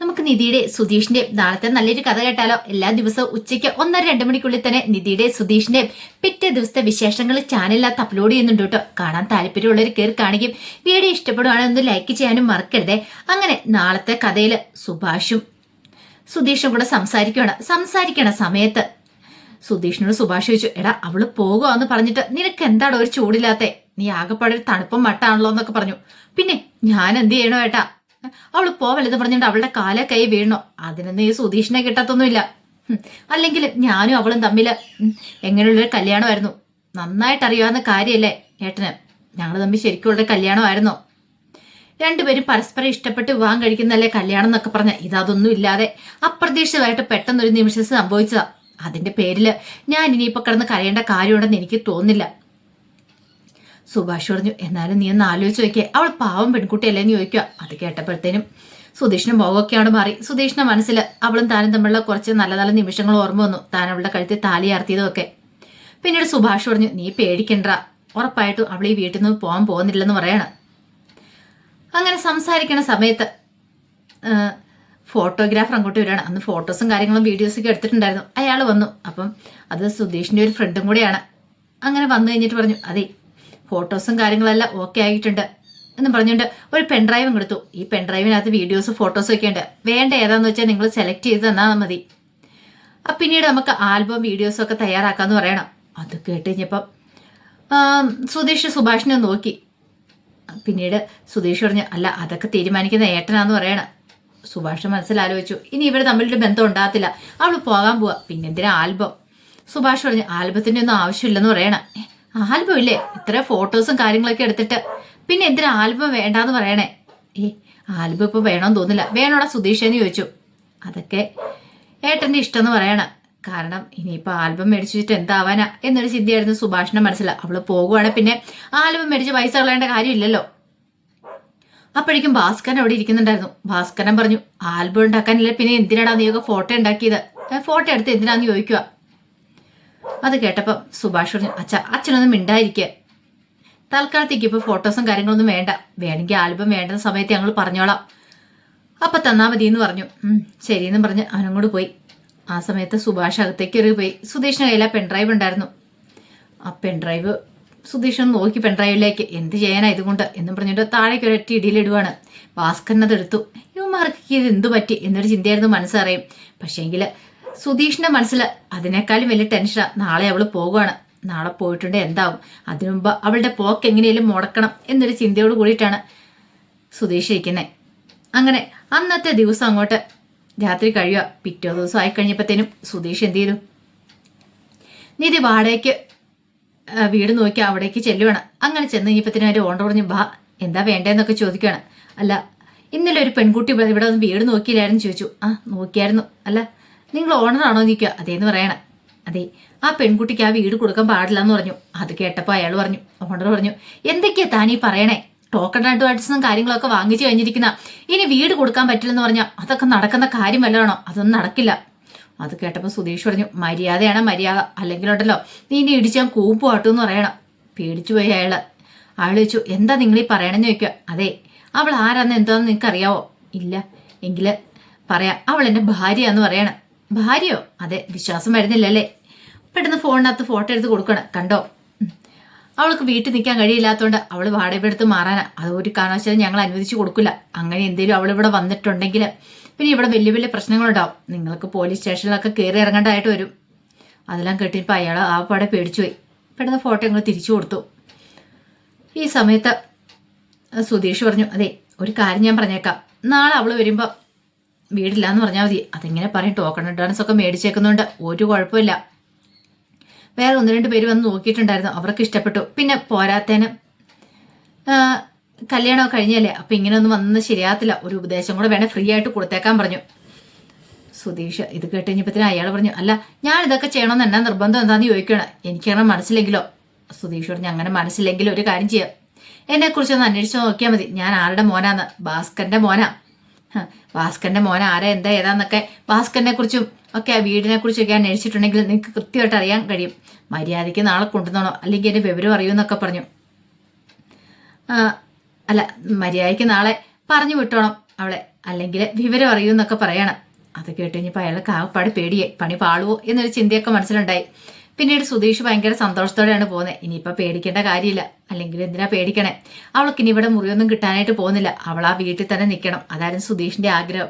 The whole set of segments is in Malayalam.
നമുക്ക് നിധിയുടെ സുധീഷിന്റെ നാളത്തെ നല്ലൊരു കഥ കേട്ടാലോ? എല്ലാ ദിവസവും ഉച്ചയ്ക്ക് ഒന്നര രണ്ട് മണിക്കുള്ളിൽ തന്നെ നിധിയുടെ സുധീഷിന്റെ പിറ്റേ ദിവസത്തെ വിശേഷങ്ങൾ ചാനലിനകത്ത് അപ്ലോഡ് ചെയ്യുന്നുണ്ട് കേട്ടോ. കാണാൻ താല്പര്യമുള്ളവർ കയറി കാണിക്കും. വീഡിയോ ഇഷ്ടപ്പെടുവാണെങ്കിൽ ഒന്ന് ലൈക്ക് ചെയ്യാനും മറക്കരുതേ. അങ്ങനെ നാളത്തെ കഥയിൽ സുഭാഷും സുധീഷും കൂടെ സംസാരിക്കുകയാണ് സംസാരിക്കണ സമയത്ത് സുധീഷിനോട് സുഭാഷ് ചോദിച്ചു എടാ അവൾ പോകുവാന്ന് പറഞ്ഞിട്ട് നിനക്ക് എന്താടോ ഒരു ചൂടില്ലാത്തെ? നീ ആകെപ്പാടെ ഒരു തണുപ്പം മട്ടാണല്ലോ എന്നൊക്കെ പറഞ്ഞു. പിന്നെ ഞാൻ എന്ത് ചെയ്യണോ ഏട്ടാ? അവൾ പോവല്ലെന്ന് പറഞ്ഞിട്ട് അവളുടെ കാല കൈ വീണോ. അതിനൊന്നും ഈ സുധീഷിനെ കിട്ടത്തൊന്നുമില്ല. അല്ലെങ്കിൽ ഞാനും അവളും തമ്മിൽ എങ്ങനെയുള്ളൊരു കല്യാണമായിരുന്നു. നന്നായിട്ട് അറിയാവുന്ന കാര്യമല്ലേ ഏട്ടന്? ഞങ്ങൾ തമ്മിൽ ശരിക്കുള്ളൊരു കല്യാണമായിരുന്നു. രണ്ടുപേരും പരസ്പരം ഇഷ്ടപ്പെട്ട് വിവാഹം കഴിക്കുന്നല്ലേ കല്യാണം എന്നൊക്കെ പറഞ്ഞ ഇതൊന്നും ഇല്ലാതെ അപ്രതീക്ഷിതമായിട്ട് പെട്ടെന്നൊരു നിമിഷം സംഭവിച്ചതാ. അതിന്റെ പേരിൽ ഞാൻ ഇനിയിപ്പോ കിടന്ന് കരയേണ്ട കാര്യമുണ്ടെന്ന് എനിക്ക് തോന്നുന്നില്ല. സുഭാഷ് പറഞ്ഞു എന്നാലും നീ ഒന്ന് ആലോചിച്ച് നോക്കിയേ. അവൾ പാവം പെൺകുട്ടിയല്ലേ എന്ന് ചോദിക്കുക. അത് കേട്ടപ്പോഴത്തേനും സുധീഷിന്റെ മുഖമൊക്കെയാണ് മാറി. സുധീഷിന്റെ മനസ്സിൽ അവളും താനും തമ്മിലുള്ള കുറച്ച് നല്ല നല്ല നിമിഷങ്ങൾ ഓർമ്മ വന്നു. താൻ അവളുടെ കഴുത്തിൽ താലി ആർത്തിയതും ഒക്കെ പിന്നീട് സുഭാഷ് പറഞ്ഞു നീ പേടിക്കണ്ട. ഉറപ്പായിട്ടും അവൾ ഈ വീട്ടിൽ നിന്ന് പോകാൻ പോകുന്നില്ലെന്ന് പറയണം. അങ്ങനെ സംസാരിക്കണ സമയത്ത് ഫോട്ടോഗ്രാഫർ അങ്ങോട്ട് വരികയാണ്. അന്ന് ഫോട്ടോസും കാര്യങ്ങളും വീഡിയോസും ഒക്കെ എടുത്തിട്ടുണ്ടായിരുന്നു. അയാൾ വന്നു. അപ്പം അത് സുധീഷിന്റെ ഒരു ഫ്രണ്ടും കൂടെയാണ്. അങ്ങനെ വന്നു കഴിഞ്ഞിട്ട് പറഞ്ഞു അതെ ഫോട്ടോസും കാര്യങ്ങളെല്ലാം ഓക്കെ ആയിട്ടുണ്ട്. എന്ന് പറഞ്ഞുകൊണ്ട് ഒരു പെൻഡ്രൈവും കൊടുത്തു. ഈ പെൻഡ്രൈവിനകത്ത് വീഡിയോസ് ഫോട്ടോസും ഒക്കെ ഉണ്ട്. വേണ്ട ഏതാന്ന് വെച്ചാൽ നിങ്ങൾ സെലക്ട് ചെയ്ത് തന്നാൽ മതി. അപ്പം പിന്നീട് നമുക്ക് ആൽബം വീഡിയോസും ഒക്കെ തയ്യാറാക്കാന്ന് പറയണം. അത് കേട്ട് കഴിഞ്ഞപ്പം സുധീഷ് സുഭാഷിനെ നോക്കി. പിന്നീട് സുധീഷ് പറഞ്ഞു അല്ല അതൊക്കെ തീരുമാനിക്കുന്ന ഏട്ടനാന്ന് പറയണം. സുഭാഷ് മനസ്സിലാലോചിച്ചു ഇനി ഇവർ തമ്മിലൊരു ബന്ധം ഉണ്ടാകത്തില്ല. അവൾ പോകാൻ പോവാ. പിന്നെന്തിനാ ആൽബം സുഭാഷ് പറഞ്ഞു ആൽബത്തിന്റെ ഒന്നും ആവശ്യമില്ലെന്ന് പറയണം. "ഏ, ആൽബം ഇല്ലേ? ഇത്ര ഫോട്ടോസും കാര്യങ്ങളൊക്കെ എടുത്തിട്ട്. പിന്നെ എന്തിനാ ആൽബം വേണ്ടാന്ന് പറയണേ? ഏ ആൽബം ഇപ്പൊ വേണമെന്ന് തോന്നില്ല വേണോടാ സുധീഷ് എന്ന് ചോദിച്ചു. അതൊക്കെ ഏട്ടന്റെ ഇഷ്ടം എന്ന് പറയണം. കാരണം ഇനിയിപ്പോൾ ആൽബം മേടിച്ചു വെച്ചിട്ട് എന്താവാനാ? എന്നൊരു ചിന്തയായിരുന്നു സുഭാഷിന്റെ മനസ്സിൽ അവൾ പോകുവാണെങ്കിൽ പിന്നെ ആൽബം മേടിച്ച് പൈസ കളയേണ്ട കാര്യമില്ലല്ലോ. അപ്പോഴേക്കും ഭാസ്കരൻ അവിടെ ഇരിക്കുന്നുണ്ടായിരുന്നു. ഭാസ്കരൻ പറഞ്ഞു ആൽബം ഉണ്ടാക്കാനില്ല? പിന്നെ എന്തിനാടാ നീയൊക്കെ ഫോട്ടോ ഉണ്ടാക്കിയത്? ഫോട്ടോ എടുത്ത് എന്തിനാന്ന് ചോദിക്കുക അത് കേട്ടപ്പോൾ സുഭാഷ് പറഞ്ഞു അച്ഛ അച്ഛനൊന്നും മിണ്ടായിരിക്കുക തൽക്കാലത്തേക്ക് ഇപ്പൊ ഫോട്ടോസും കാര്യങ്ങളൊന്നും വേണ്ട. വേണമെങ്കിൽ ആൽബം വേണ്ടുന്ന സമയത്ത് ഞങ്ങൾ പറഞ്ഞോളാം. അപ്പൊ തന്നാ മതി എന്ന് പറഞ്ഞു ശരിയെന്നും പറഞ്ഞ് അവനും അവനങ്ങോട്ട് പോയി. ആ സമയത്ത് സുഭാഷ് അകത്തേക്ക് ഒരു പോയി. സുധീഷിന് കയ്യിൽ ആ പെൺഡ്രൈവ് ഉണ്ടായിരുന്നു. ആ പെൺഡ്രൈവ് സുധീഷ് നോക്കി പെൺഡ്രൈവിലേക്ക് എന്ത് ചെയ്യാനാ ഇതുകൊണ്ട്? എന്നും പറഞ്ഞിട്ട് താഴേക്ക് ഒരൊറ്റ ഇടിയിലിടുവാണ് ഭാസ്കരൻ അത് എടുത്തു. ഇവന്മാർക്ക് ഇത് എന്ത് പറ്റി? എന്നൊരു ചിന്തയായിരുന്നു മനസ്സറിയും. പക്ഷേങ്കിൽ സുധീഷിന്റെ മനസ്സിൽ അതിനേക്കാളും വലിയ ടെൻഷനാ നാളെ അവൾ പോകുവാണ്. നാളെ പോയിട്ടുണ്ട് എന്താവും? അതിനു മുമ്പ് അവളുടെ പോക്ക് എങ്ങനെയും മുടക്കണം എന്നൊരു ചിന്തയോട് കൂടിയിട്ടാണ് സുധീഷ് ഇരിക്കുന്നത് അങ്ങനെ അന്നത്തെ ദിവസം അങ്ങോട്ട് രാത്രി കഴിയുക. പിറ്റേ ദിവസം ആയി കഴിഞ്ഞപ്പോഴത്തേനും സുധീഷ് എന്ത് ചെയ്തു? നിധി വാടകയ്ക്ക് വീട് നോക്കി അവിടേക്ക് ചെല്ലുവാണ്. അങ്ങനെ ചെന്ന് കഴിഞ്ഞപ്പത്തേനും അവർ ഓണ്ട പറഞ്ഞു ബാ എന്താ വേണ്ടതെന്നൊക്കെ ചോദിക്കുകയാണ് അല്ല ഇന്നലെ ഒരു പെൺകുട്ടി ഇവിടെ ഒന്ന് വീട് നോക്കിയില്ലായിരുന്നു ചോദിച്ചു. ആ നോക്കിയായിരുന്നു. അല്ല നിങ്ങൾ ഓണറാണോ നിൽക്കുക അതേന്ന് പറയണം. അതെ. ആ പെൺകുട്ടിക്ക് ആ വീട് കൊടുക്കാൻ പാടില്ല എന്ന് പറഞ്ഞു. അത് കേട്ടപ്പോൾ അയാൾ പറഞ്ഞു ഓണർ പറഞ്ഞു എന്തൊക്കെയാ താനീ പറയണേ? ടോക്കൺ അഡ്വാൻസും കാര്യങ്ങളൊക്കെ വാങ്ങിച്ചു കഴിഞ്ഞിരിക്കുന്ന. ഇനി വീട് കൊടുക്കാൻ പറ്റില്ലെന്ന് പറഞ്ഞാൽ അതൊക്കെ നടക്കുന്ന കാര്യം വല്ലതാണോ? അതൊന്നും നടക്കില്ല. അത് കേട്ടപ്പോൾ സുധീഷ് പറഞ്ഞു മര്യാദയാണ് മര്യാദ. അല്ലെങ്കിലുണ്ടല്ലോ നീ ഇനി ഇടിച്ചാൽ കൂപ്പ് എന്ന് പറയണം. പേടിച്ചു പോയി അയാൾ അയാൾ ചോദിച്ചു എന്താ നിങ്ങൾ ഈ പറയണമെന്ന് ചോദിക്കുക? അതെ. അവൾ ആരാന്ന് എന്താന്ന് നിങ്ങൾക്ക് അറിയാവോ ഇല്ല. എങ്കിൽ പറയാം. അവൾ എന്റെ ഭാര്യയാന്ന് പറയണം. ഭാര്യയോ? അതെ വിശ്വാസം വരുന്നില്ലല്ലേ? പെട്ടെന്ന് ഫോണിനകത്ത് ഫോട്ടോ എടുത്ത് കൊടുക്കണം കണ്ടോ? അവൾക്ക് വീട്ടിൽ നിൽക്കാൻ കഴിയില്ലാത്തതുകൊണ്ട് അവൾ വാടകയെടുത്ത് മാറാനാ. അത് ഒരു കാരണവശാലും ഞങ്ങൾ അനുവദിച്ചു കൊടുക്കില്ല. അങ്ങനെ എന്തെങ്കിലും അവൾ ഇവിടെ വന്നിട്ടുണ്ടെങ്കിൽ പിന്നെ ഇവിടെ വലിയ വലിയ പ്രശ്നങ്ങളുണ്ടാവും. നിങ്ങൾക്ക് പോലീസ് സ്റ്റേഷനിലൊക്കെ കയറി ഇറങ്ങേണ്ടതായിട്ട് വരും. അതെല്ലാം കേട്ടിപ്പോൾ അയാൾ ആ പാടെ പേടിച്ചു പോയി. പെട്ടെന്ന് ഫോട്ടോ ഞങ്ങൾ തിരിച്ചു കൊടുത്തു. ഈ സമയത്ത് സുധീഷ് പറഞ്ഞു അതെ ഒരു കാര്യം ഞാൻ പറഞ്ഞേക്കാം. നാളെ അവൾ വരുമ്പോൾ വീടില്ല എന്ന് പറഞ്ഞാൽ മതി. അതെങ്ങനെ പറയും. ടോക്കൺ അഡ്വാൻസ് ഒക്കെ മേടിച്ചേക്കുന്നുണ്ട് ഒരു കുഴപ്പമില്ല. വേറെ ഒന്ന് രണ്ട് പേര് വന്ന് നോക്കിയിട്ടുണ്ടായിരുന്നു. അവർക്ക് ഇഷ്ടപ്പെട്ടു. പിന്നെ പോരാത്തേന് കല്യാണമൊക്കെ കല്യാണം കഴിഞ്ഞല്ലേ? അപ്പം ഇങ്ങനെയൊന്നും വന്നത് ശരിയാകത്തില്ല. ഒരു ഉപദേശം കൂടെ വേണേൽ ഫ്രീ ആയിട്ട് കൊടുത്തേക്കാൻ പറഞ്ഞു. സുധീഷ് ഇത് കേട്ട് കഴിഞ്ഞപ്പത്തിന് അയാൾ പറഞ്ഞു അല്ല ഞാൻ ഇതൊക്കെ ചെയ്യണമെന്ന് എന്നാ നിർബന്ധം? എന്താണെന്ന് ചോദിക്കണം എനിക്കങ്ങനെ മനസ്സിലെങ്കിലോ? സുധീഷ് പറഞ്ഞു അങ്ങനെ മനസ്സിലെങ്കിലും ഒരു കാര്യം ചെയ്യാം. എന്നെക്കുറിച്ചൊന്ന് അന്വേഷിച്ച് നോക്കിയാൽ മതി. ഞാൻ ആരുടെ മോനാന്ന്? ഭാസ്കറിന്റെ മോനാ. ഹ, ഭാസ്കറിന്റെ മോൻ ആരാ എന്താ ഏതാന്നൊക്കെ ഭാസ്കറിനെ കുറിച്ചും ഒക്കെ ആ വീടിനെ കുറിച്ചൊക്കെ അന്വേഷിച്ചിട്ടുണ്ടെങ്കിൽ നിങ്ങൾക്ക് കൃത്യമായിട്ട് അറിയാൻ കഴിയും. മര്യാദയ്ക്ക് നാളെ കൊണ്ടുവന്നോ അല്ലെങ്കിൽ എന്റെ വിവരം അറിയൂന്നൊക്കെ പറഞ്ഞു. അല്ല മര്യാദയ്ക്ക് നാളെ പറഞ്ഞു വിട്ടോണം അവളെ. അല്ലെങ്കിൽ വിവരം അറിയൂന്നൊക്കെ പറയണം. അത് കേട്ട് കഴിഞ്ഞപ്പോൾ അയാൾക്ക് ആകപ്പാട് പേടിയെ പണി പാളുവോ എന്നൊരു ചിന്തയൊക്കെ മനസ്സിലുണ്ടായി. പിന്നീട് സുധീഷ് ഭയങ്കര സന്തോഷത്തോടെയാണ് പോകുന്നത് ഇനിയിപ്പോൾ പേടിക്കേണ്ട കാര്യമില്ല. അല്ലെങ്കിൽ എന്തിനാ പേടിക്കണേ? അവൾക്ക് ഇനി ഇവിടെ മുറിയൊന്നും കിട്ടാനായിട്ട് പോകുന്നില്ല. അവൾ ആ വീട്ടിൽ തന്നെ നിൽക്കണം. അതായിരുന്നു സുധീഷിന്റെ ആഗ്രഹം.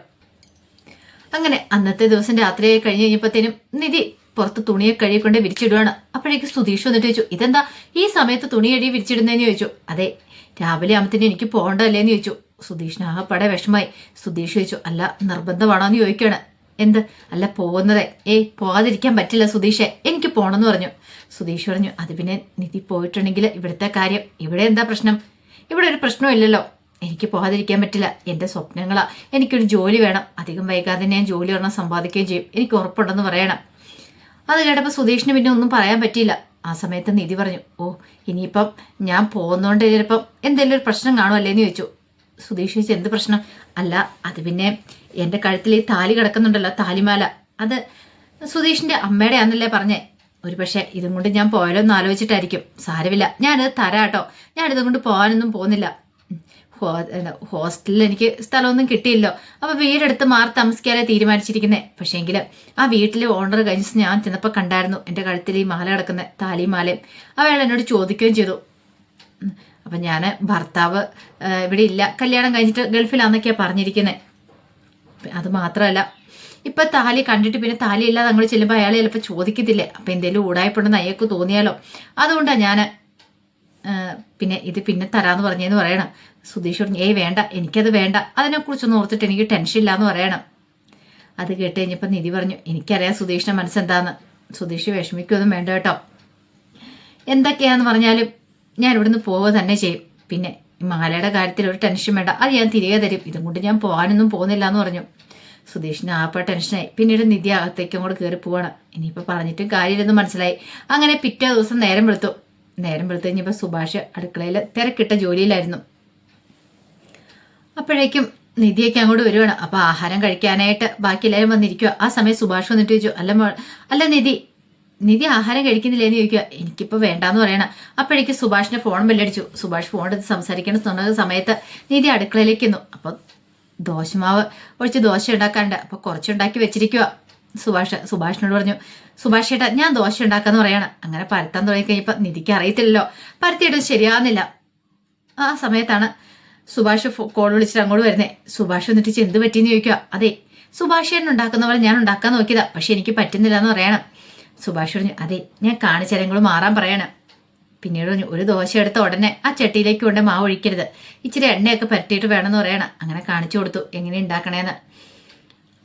അങ്ങനെ അന്നത്തെ ദിവസം രാത്രിയായി കഴിഞ്ഞ് കഴിഞ്ഞപ്പോഴത്തേനും നിധി പുറത്ത് തുണിയെ കഴുകിക്കൊണ്ട് വിരിച്ചിടുകയാണ് അപ്പോഴേക്ക് സുധീഷ് വന്നിട്ട് ചോദിച്ചു ഇതെന്താ? ഈ സമയത്ത് തുണി കഴുകി വിരിച്ചിടുന്നതെന്ന് ചോദിച്ചു. അതെ രാവിലെ ആകുമ്പത്തിന് എനിക്ക് പോകണ്ടല്ലേന്ന് ചോദിച്ചു. സുധീഷിന് ആകെപ്പാടെ വിഷമായി സുധീഷ് ചോദിച്ചു അല്ല നിർബന്ധമാണോ എന്ന് ചോദിക്കുകയാണ് എന്ത്? അല്ല പോകുന്നത്. ഏയ് പോകാതിരിക്കാൻ പറ്റില്ല സുധീഷെ. എനിക്ക് പോണെന്ന് പറഞ്ഞു. സുധീഷ് പറഞ്ഞു അത് പിന്നെ നിധി പോയിട്ടുണ്ടെങ്കിൽ ഇവിടുത്തെ കാര്യം. ഇവിടെ എന്താ പ്രശ്നം? ഇവിടെ ഒരു പ്രശ്നവും ഇല്ലല്ലോ. എനിക്ക് പോകാതിരിക്കാൻ പറ്റില്ല. എന്റെ സ്വപ്നങ്ങളാ. എനിക്കൊരു ജോലി വേണം. അധികം വൈകാതെ ഞാൻ ജോലി ഒരെണ്ണം സമ്പാദിക്കുകയും ചെയ്യും. എനിക്ക് ഉറപ്പുണ്ടെന്ന് പറയണം. അത് കേട്ടപ്പോൾ സുധീഷിന് പിന്നെ ഒന്നും പറയാൻ പറ്റിയില്ല. ആ സമയത്ത് നിധി പറഞ്ഞു ഓ ഇനിയിപ്പം ഞാൻ പോകുന്നോണ്ട് ചിലപ്പം എന്തെങ്കിലും ഒരു പ്രശ്നം കാണുമല്ലേ എന്ന് ചോദിച്ചു. സുധീഷ് ചേച്ചി എന്ത് പ്രശ്നം? അല്ല അത് പിന്നെ എന്റെ കഴുത്തിൽ ഈ താലി കിടക്കുന്നുണ്ടല്ലോ താലിമാല. അത് സുധീഷിന്റെ അമ്മയുടെ ആണെന്നല്ലേ പറഞ്ഞേ. ഒരു പക്ഷേ ഇതും കൊണ്ട് ഞാൻ പോയാലോ എന്ന് ആലോചിച്ചിട്ടായിരിക്കും. സാരമില്ല. ഞാനത് തരാം കേട്ടോ ഞാനിതും കൊണ്ട് പോകാനൊന്നും പോകുന്നില്ല. ഹോസ്റ്റലിൽ എനിക്ക് സ്ഥലമൊന്നും കിട്ടിയില്ലോ. അപ്പോൾ വീടെടുത്ത് മാറി താമസിക്കാനേ തീരുമാനിച്ചിരിക്കുന്നത് പക്ഷേങ്കിൽ ആ വീട്ടിൽ ഓണർ കഴിഞ്ഞ ഞാൻ ചെന്നപ്പോൾ കണ്ടായിരുന്നു എന്റെ കഴുത്തിൽ ഈ മാല കിടക്കുന്ന താലിമാലയും. മാലയും അവൾ എന്നോട് ചോദിക്കുകയും ചെയ്തു. അപ്പം ഞാൻ ഭർത്താവ് ഇവിടെ ഇല്ല. കല്യാണം കഴിഞ്ഞിട്ട് ഗൾഫിലാന്നൊക്കെയാണ് പറഞ്ഞിരിക്കുന്നത് അത് മാത്രമല്ല ഇപ്പൊ താലി കണ്ടിട്ട് പിന്നെ താലി ഇല്ലാതെ അങ്ങോട്ട് ചെല്ലുമ്പോൾ അയാൾ ചിലപ്പോൾ ചോദിക്കത്തില്ലേ. അപ്പം എന്തെങ്കിലും ഊടായ്പുണ്ടെന്ന് അയാൾക്ക് തോന്നിയാലോ? അതുകൊണ്ടാണ് ഞാൻ പിന്നെ ഇത് പിന്നെ തരാന്ന് പറഞ്ഞതെന്ന് പറയണം. സുധീഷ് പറഞ്ഞു ഏയ് വേണ്ട എനിക്കത് വേണ്ട. അതിനെക്കുറിച്ചൊന്നും ഓർത്തിട്ട് എനിക്ക് ടെൻഷൻ ഇല്ലാന്ന് പറയണം. അത് കേട്ട് കഴിഞ്ഞപ്പോൾ നിധി പറഞ്ഞു എനിക്കറിയാം സുധീഷിന്റെ മനസ്സെന്താന്ന്. സുധീഷ് വിഷമിക്കൊന്നും വേണ്ട കേട്ടോ. എന്തൊക്കെയാന്ന് പറഞ്ഞാലും ഞാൻ ഇവിടുന്ന് പോവുക തന്നെ ചെയ്യും. പിന്നെ മാലയുടെ കാര്യത്തിൽ ഒരു ടെൻഷൻ വേണ്ട. അത് ഞാൻ തിരികെ തരും. ഇതും കൊണ്ട് ഞാൻ പോകാനൊന്നും പോകുന്നില്ല എന്ന് പറഞ്ഞു. സുധീഷിന് ആപ്പ ടെൻഷനായി. പിന്നീട് നിധി അകത്തേക്കും കൂടെ കയറി പോവാണ്. ഇനിയിപ്പോൾ പറഞ്ഞിട്ടും കാര്യമില്ലെന്ന് മനസ്സിലായി. അങ്ങനെ പിറ്റേ ദിവസം നേരം വെളുത്തു. നേരം വെളുത്തു കഴിഞ്ഞപ്പോൾ സുഭാഷ് അടുക്കളയിൽ തിരക്കിട്ട ജോലിയിലായിരുന്നു. അപ്പോഴേക്കും നിധിയൊക്കെ അങ്ങോട്ട് വരുവാണ്. അപ്പോൾ ആഹാരം കഴിക്കാനായിട്ട് ബാക്കി എല്ലാവരും വന്നിരിക്കുക ആ സമയം സുഭാഷ് വന്നിട്ട് ചോദിച്ചു അല്ല അല്ല നിധി നിധി ആഹാരം കഴിക്കുന്നില്ലേന്ന് ചോദിക്കുക. എനിക്കിപ്പോ വേണ്ടാന്ന് പറയണം. അപ്പോഴേക്ക് സുഭാഷിന്റെ ഫോൺ ബെല്ലടിച്ചു. സുഭാഷ് ഫോൺ എടുത്ത് സംസാരിക്കണം സമയത്ത് നിധി അടുക്കളയിലേക്ക് എന്നു അപ്പൊ ദോശമാവ് ഒഴിച്ച് ദോശ ഉണ്ടാക്കാണ്ട് അപ്പൊ കുറച്ചുണ്ടാക്കി വെച്ചിരിക്കുക സുഭാഷ് സുഭാഷിനോട് പറഞ്ഞു സുഭാഷ് ചേട്ടാ ഞാൻ ദോശ ഉണ്ടാക്കാന്ന് പറയാണ്. അങ്ങനെ പരത്താൻ തുടങ്ങി കഴിഞ്ഞപ്പോ നിധിക്ക് അറിയത്തില്ലല്ലോ. പരത്തിയിട്ട് ശരിയാവുന്നില്ല. ആ സമയത്താണ് സുഭാഷ് കോൾ വിളിച്ചിട്ട് അങ്ങോട്ട് വരുന്നേ. സുഭാഷ് വന്നിട്ട് "ചേച്ചി, എന്ത് പറ്റിയെന്ന് ചോദിക്കുക അതെ സുഭാഷ് ഉണ്ടാക്കുന്ന പോലെ ഞാൻ ഉണ്ടാക്കാൻ നോക്കിയതാ. പക്ഷെ എനിക്ക് പറ്റുന്നില്ല എന്ന് പറയണം. സുഭാഷ് പറഞ്ഞു അതെ ഞാൻ കാണിച്ചരങ്ങൾ മാറാൻ പറയണം. പിന്നീട് പറഞ്ഞു ഒരു ദോശ എടുത്ത ഉടനെ ആ ചട്ടിയിലേക്ക് കൊണ്ട് മാവ് ഒഴിക്കരുത്. ഇച്ചിരി എണ്ണയൊക്കെ പരട്ടിയിട്ട് വേണമെന്ന് പറയണം. അങ്ങനെ കാണിച്ചു കൊടുത്തു. എങ്ങനെ ഉണ്ടാക്കണേന്ന്?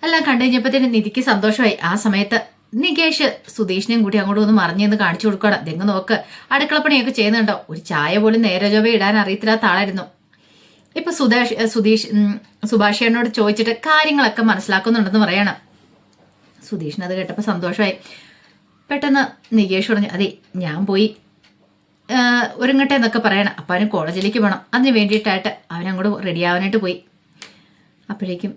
എല്ലാം കണ്ടു കഴിഞ്ഞപ്പോഴത്തേന് നിധിക്ക് സന്തോഷമായി. ആ സമയത്ത് നികേഷ് സുധീഷിനെയും കൂടി അങ്ങോട്ട് ഒന്ന് മറിഞ്ഞെന്ന് കാണിച്ചു കൊടുക്കണം തെങ്ങ് നോക്ക്. അടുക്കളപ്പണിയൊക്കെ ചെയ്യുന്നുണ്ടോ? ഒരു ചായ പോലും നേരെ ചൊവ്വ ഇടാൻ അറിയത്തില്ലാത്ത ആളായിരുന്നു. ഇപ്പൊ സുധേഷ് സുധീഷ് സുഭാഷിയനോട് ചോദിച്ചിട്ട് കാര്യങ്ങളൊക്കെ മനസ്സിലാക്കുന്നുണ്ടെന്ന് പറയണം. സുധീഷിന് അത് കേട്ടപ്പോൾ സന്തോഷമായി. പെട്ടെന്ന് നികേഷ് പറഞ്ഞു അതെ ഞാൻ പോയി. ഒരുങ്ങട്ടെ എന്നൊക്കെ പറയണം. അപ്പം അവന് കോളേജിലേക്ക് പോകണം അതിന് വേണ്ടിയിട്ടായിട്ട് അവനങ്ങോട്ട് റെഡി ആവാനായിട്ട് പോയി. അപ്പോഴേക്കും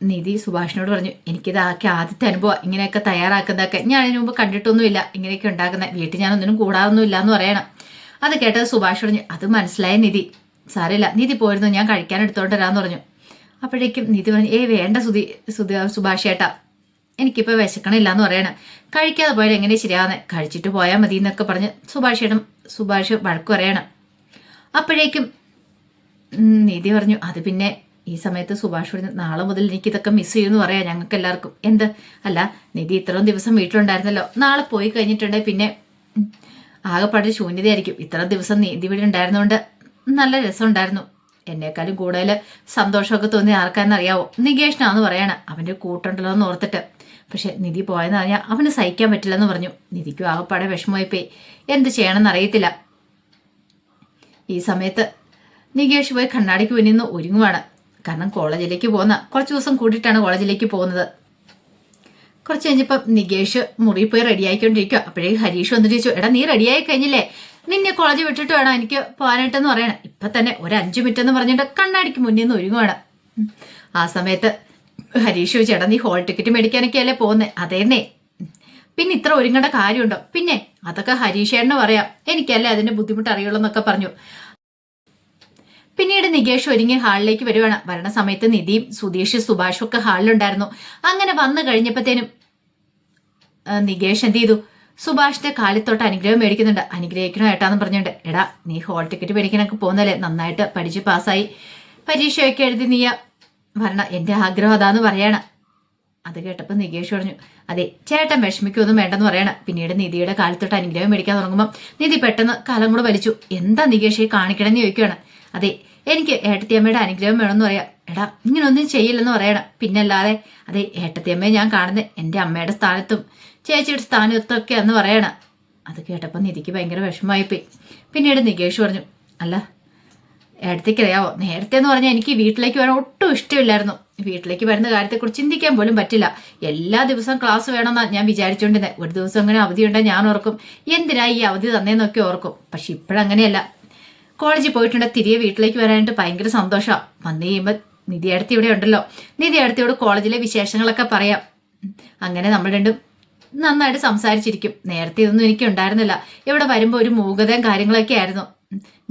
നിധി സുഭാഷിനോട് പറഞ്ഞു എനിക്കിത് ആക്കി ആദ്യത്തെ അനുഭവം ഇങ്ങനെയൊക്കെ തയ്യാറാക്കുന്നതൊക്കെ ഞാൻ അതിന് മുമ്പ് കണ്ടിട്ടൊന്നുമില്ല. ഇങ്ങനെയൊക്കെ ഉണ്ടാക്കുന്ന വീട്ടിൽ ഞാനൊന്നിനും കൂടാതൊന്നുമില്ല എന്ന് പറയണം. അത് കേട്ടത് സുഭാഷ് പറഞ്ഞു അത് മനസ്സിലായ നിധി. സാരമില്ല നിധി പോയിരുന്നു ഞാൻ കഴിക്കാൻ എടുത്തോണ്ട് വരാമെന്ന് പറഞ്ഞു. അപ്പോഴേക്കും നിധി പറഞ്ഞു ഏ വേണ്ട സുധി സുധി സുഭാഷ് ചേട്ടാ എനിക്കിപ്പോൾ വിശക്കണില്ല എന്ന് പറയണം. കഴിക്കാതെ പോയാൽ എങ്ങനെ ശരിയാവുന്നത് കഴിച്ചിട്ട് പോയാൽ മതി എന്നൊക്കെ പറഞ്ഞ് സുഭാഷിയുടെ സുഭാഷ് വഴക്ക് പറയണം. അപ്പോഴേക്കും നീതി പറഞ്ഞു. അത് പിന്നെ ഈ സമയത്ത് സുഭാഷ് പറഞ്ഞു നാളെ മുതൽ എനിക്കിതൊക്കെ മിസ് ചെയ്യുമെന്ന് പറയാം ഞങ്ങൾക്ക് എല്ലാവർക്കും. എന്ത്? അല്ല നിധി ഇത്രയും ദിവസം വീട്ടിലുണ്ടായിരുന്നല്ലോ. നാളെ പോയി കഴിഞ്ഞിട്ടുണ്ടെങ്കിൽ പിന്നെ ആകെപ്പാടെ ശൂന്യതയായിരിക്കും. ഇത്ര ദിവസം നീതി വീട് ഉണ്ടായിരുന്നുകൊണ്ട് നല്ല രസമുണ്ടായിരുന്നു. എന്നെക്കാളും കൂടുതൽ സന്തോഷമൊക്കെ തോന്നി ആർക്കാന്നറിയാവോ നികേഷനാന്ന് പറയണ അവന്റെ കൂട്ടുണ്ടല്ലോ എന്ന് ഓർത്തിട്ട്. പക്ഷെ നിധി പോയെന്ന് പറഞ്ഞാൽ അവന് സഹിക്കാൻ പറ്റില്ലെന്ന് പറഞ്ഞു. നിധിക്കും ആകെപ്പാടെ വിഷമമായി പോയി എന്ത് ചെയ്യണമെന്ന് അറിയത്തില്ല. ഈ സമയത്ത് നികേഷ് പോയി കണ്ണാടിക്ക് മുന്നിൽ നിന്ന് ഒരുങ്ങുവാണ്. കാരണം കോളേജിലേക്ക് പോകുന്ന കുറച്ച് ദിവസം കൂടിയിട്ടാണ് കോളേജിലേക്ക് പോകുന്നത്. കുറച്ച് കഴിഞ്ഞപ്പം നികേഷ് മുറി പോയി റെഡി ആയിക്കൊണ്ടിരിക്കുക അപ്പോഴേക്ക് ഹരീഷ് വന്നിട്ട് ചോദിച്ചു എടാ നീ റെഡിയായി കഴിഞ്ഞില്ലേ? നിന്നെ കോളേജ് വിട്ടിട്ട് വേണം എനിക്ക് പോകാനായിട്ടെന്ന് പറയണം. ഇപ്പൊ തന്നെ ഒരു അഞ്ച് മിനിറ്റ് എന്ന് പറഞ്ഞിട്ട് കണ്ണാടിക്ക് മുന്നിൽ നിന്ന് ഒരുങ്ങുവാണ്. ആ സമയത്ത് ഹരീഷ് ചേട്ടാ നീ ഹോൾ ടിക്കറ്റ് മേടിക്കാനൊക്കെ അല്ലേ പോകുന്നേ? അതേന്നേ. പിന്നെ ഇത്ര ഒരുങ്ങേണ്ട കാര്യമുണ്ടോ? പിന്നെ അതൊക്കെ ഹരീഷേണ്ണ പറയാം. എനിക്കല്ലേ അതിന്റെ ബുദ്ധിമുട്ട് അറിയുള്ളൂ എന്നൊക്കെ പറഞ്ഞു. പിന്നീട് നികേഷ് ഒരുങ്ങി ഹാളിലേക്ക് വരുവാണ്. വരണ സമയത്ത് നിധിയും സുധീഷ് സുഭാഷും ഒക്കെ ഹാളിലുണ്ടായിരുന്നു. അങ്ങനെ വന്നു കഴിഞ്ഞപ്പോഴത്തേനും നികേഷ് എന്ത് ചെയ്തു? സുഭാഷിന്റെ കാലിത്തോട്ട് അനുഗ്രഹം മേടിക്കുന്നുണ്ട്. അനുഗ്രഹിക്കണോ ഏട്ടാന്ന് പറഞ്ഞുണ്ട് എടാ നീ ഹോൾ ടിക്കറ്റ് മേടിക്കാനൊക്കെ പോകുന്നല്ലേ നന്നായിട്ട് പഠിച്ച് പാസ്സായി പരീക്ഷയൊക്കെ എഴുതി നീ വരണ എന്റെ ആഗ്രഹം അതാന്ന് പറയണം. അത് കേട്ടപ്പോൾ നികേഷ് പറഞ്ഞു അതെ ചേട്ടൻ വിഷമിക്കൊന്നും വേണ്ടെന്ന് പറയണം. പിന്നീട് നിധിയുടെ കാലത്തോട്ട് അനുഗ്രഹം മേടിക്കാൻ തുടങ്ങുമ്പോൾ നിധി പെട്ടെന്ന് കാലം കൂടെ വലിച്ചു. എന്താ നികേഷ് കാണിക്കണം കാണിക്കണമെന്ന് ചോദിക്കുകയാണ് അതെ എനിക്ക് ഏട്ടത്തിയമ്മയുടെ അനുഗ്രഹം വേണമെന്ന് പറയാം. എടാ ഇങ്ങനൊന്നും ചെയ്യില്ലെന്ന് പറയണം. പിന്നല്ലാതെ അതെ ഏട്ടത്തിയമ്മയെ ഞാൻ കാണുന്നത് എന്റെ അമ്മയുടെ സ്ഥാനത്തും ചേച്ചിയുടെ സ്ഥാനത്തൊക്കെ എന്ന് പറയണം. അത് കേട്ടപ്പോൾ നിധിക്ക് ഭയങ്കര വിഷമമായിപ്പോയി. പിന്നീട് നികേഷ് പറഞ്ഞു അല്ല ഏടത്തേക്കറിയാവോ നേരത്തെ എന്ന് പറഞ്ഞാൽ എനിക്ക് വീട്ടിലേക്ക് വരാൻ ഒട്ടും ഇഷ്ടമില്ലായിരുന്നു. വീട്ടിലേക്ക് വരുന്ന കാര്യത്തെക്കുറിച്ച് ചിന്തിക്കാൻ പോലും പറ്റില്ല. എല്ലാ ദിവസവും ക്ലാസ് വേണമെന്നാണ് ഞാൻ വിചാരിച്ചുകൊണ്ടിരുന്നത് ഒരു ദിവസം അങ്ങനെ അവധി ഉണ്ടെങ്കിൽ ഞാൻ ഓർക്കും. എന്തിനാ ഈ അവധി തന്നേന്നൊക്കെ ഓർക്കും. പക്ഷെ ഇപ്പോഴങ്ങനെയല്ല കോളേജിൽ പോയിട്ടുണ്ടെങ്കിൽ തിരികെ വീട്ടിലേക്ക് വരാനായിട്ട് ഭയങ്കര സന്തോഷമാണ് വന്നു കഴിയുമ്പോൾ നിധി അടുത്ത് ഇവിടെ ഉണ്ടല്ലോ. നിധി അടുത്തോട് കോളേജിലെ വിശേഷങ്ങളൊക്കെ പറയാം. അങ്ങനെ നമ്മൾ രണ്ടും നന്നായിട്ട് സംസാരിച്ചിരിക്കും. നേരത്തെ ഇതൊന്നും എനിക്ക് ഉണ്ടായിരുന്നില്ല. ഇവിടെ വരുമ്പോൾ ഒരു മൂകതയും കാര്യങ്ങളൊക്കെ ആയിരുന്നു.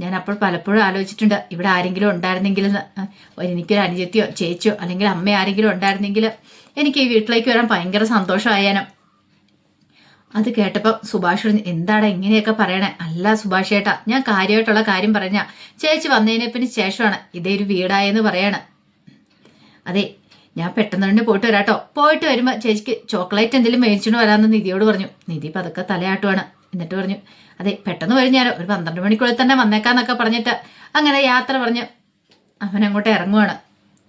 ഞാൻ അപ്പോൾ പലപ്പോഴും ആലോചിച്ചിട്ടുണ്ട് ഇവിടെ ആരെങ്കിലും ഉണ്ടായിരുന്നെങ്കിൽ. എനിക്കൊരു അനുജത്തിയോ ചേച്ചിയോ അല്ലെങ്കിൽ അമ്മ ആരെങ്കിലും ഉണ്ടായിരുന്നെങ്കിൽ എനിക്ക് ഈ വീട്ടിലേക്ക് വരാൻ ഭയങ്കര സന്തോഷമായാനും. അത് കേട്ടപ്പോൾ സുഭാഷ് എന്താടാ ഇങ്ങനെയൊക്കെ പറയണേ? അല്ല സുഭാഷ് ചേട്ടാ ഞാൻ കാര്യമായിട്ടുള്ള കാര്യം പറഞ്ഞ ചേച്ചി വന്നതിനെ പിന്നെ ശേഷമാണ് ഇതേ ഒരു വീടായെന്ന് പറയാണ്. അതെ ഞാൻ പെട്ടെന്ന് തന്നെ പോയിട്ട് വരാട്ടോ. പോയിട്ട് വരുമ്പോൾ ചേച്ചിക്ക് ചോക്ലേറ്റ് എന്തെങ്കിലും മേടിച്ചുകൊണ്ട് വരാമെന്ന് നിധിയോട് പറഞ്ഞു. നിധി പതുക്കെ തലയാട്ടുവാണ്. എന്നിട്ട് പറഞ്ഞു അതെ പെട്ടെന്ന് കഴിഞ്ഞാലോ ഒരു പന്ത്രണ്ട് മണിക്കുള്ളിൽ തന്നെ വന്നേക്കാന്നൊക്കെ പറഞ്ഞിട്ട് അങ്ങനെ യാത്ര പറഞ്ഞ്. അവൻ അങ്ങോട്ട് ഇറങ്ങുവാണ്.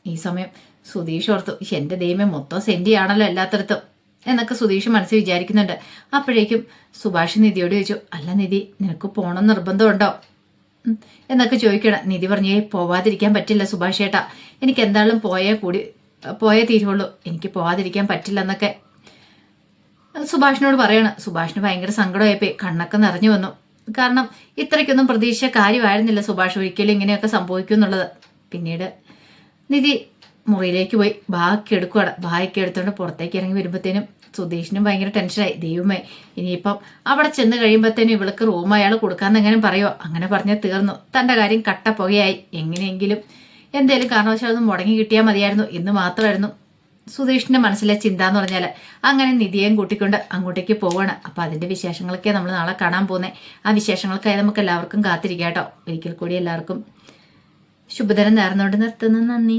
ഈ സമയം സുധീഷ് ഓർത്തു "ശ്ശെ, എന്റെ ദൈവം മൊത്തം സെന്റിയാണല്ലോ എല്ലാത്തടത്തും എന്നൊക്കെ സുധീഷ് മനസ്സിൽ വിചാരിക്കുന്നുണ്ട്. അപ്പോഴേക്കും സുഭാഷ് നിധിയോട് ചോദിച്ചു അല്ല നിധി നിനക്ക് പോകണം നിർബന്ധമുണ്ടോ? എന്നൊക്കെ ചോദിക്കണം നിധി പറഞ്ഞേ പോവാതിരിക്കാൻ പറ്റില്ല സുഭാഷ് ഏട്ടാ എനിക്ക് എന്തായാലും പോയേ കൂടി പോയേ തീരുള്ളൂ. എനിക്ക് പോവാതിരിക്കാൻ പറ്റില്ല എന്നൊക്കെ സുഭാഷിനോട് പറയണം. സുഭാഷിന് ഭയങ്കര സങ്കടമായപ്പോ കണ്ണൊക്കെ നിറഞ്ഞു വന്നു. കാരണം ഇത്രയ്ക്കൊന്നും പ്രതീക്ഷ കാര്യമായിരുന്നില്ല സുഭാഷ് ഒരിക്കലും ഇങ്ങനെയൊക്കെ സംഭവിക്കും എന്നുള്ളത്. പിന്നീട് നിധി മുറിയിലേക്ക് പോയി. ബാക്കി എടുക്കുവാണ്. ബാക്കി എടുത്തുകൊണ്ട് പുറത്തേക്ക് ഇറങ്ങി വരുമ്പോഴത്തേനും സുധീഷിനും ഭയങ്കര ടെൻഷനായി. ദൈവമേ ഇനിയിപ്പം അവിടെ ചെന്ന് കഴിയുമ്പോഴത്തേനും ഇവൾക്ക് റൂം അയാൾ കൊടുക്കാന്ന് എങ്ങനെ പറയുമോ അങ്ങനെ പറഞ്ഞാൽ തീർന്നു. തന്റെ കാര്യം കട്ട പുകയായി എങ്ങനെയെങ്കിലും എന്തേലും കാരണവശാലൊന്നും മുടങ്ങി കിട്ടിയാൽ മതിയായിരുന്നു. എന്ന് മാത്രമായിരുന്നു. സുധീഷിന്റെ മനസ്സിലെ ചിന്ത എന്ന് പറഞ്ഞാൽ അങ്ങനെ നിധിയെയും കൂട്ടിക്കൊണ്ട് അങ്ങോട്ടേക്ക് പോവാണ്. അപ്പോൾ അതിന്റെ വിശേഷങ്ങളൊക്കെ നമ്മൾ നാളെ കാണാൻ പോകുന്നത് ആ വിശേഷങ്ങൾക്കായി നമുക്ക് എല്ലാവർക്കും കാത്തിരിക്കാം കേട്ടോ ഒരിക്കൽ കൂടി എല്ലാവർക്കും ശുഭദിനം നേർന്നുകൊണ്ട് നിർത്തുന്നു. നന്ദി.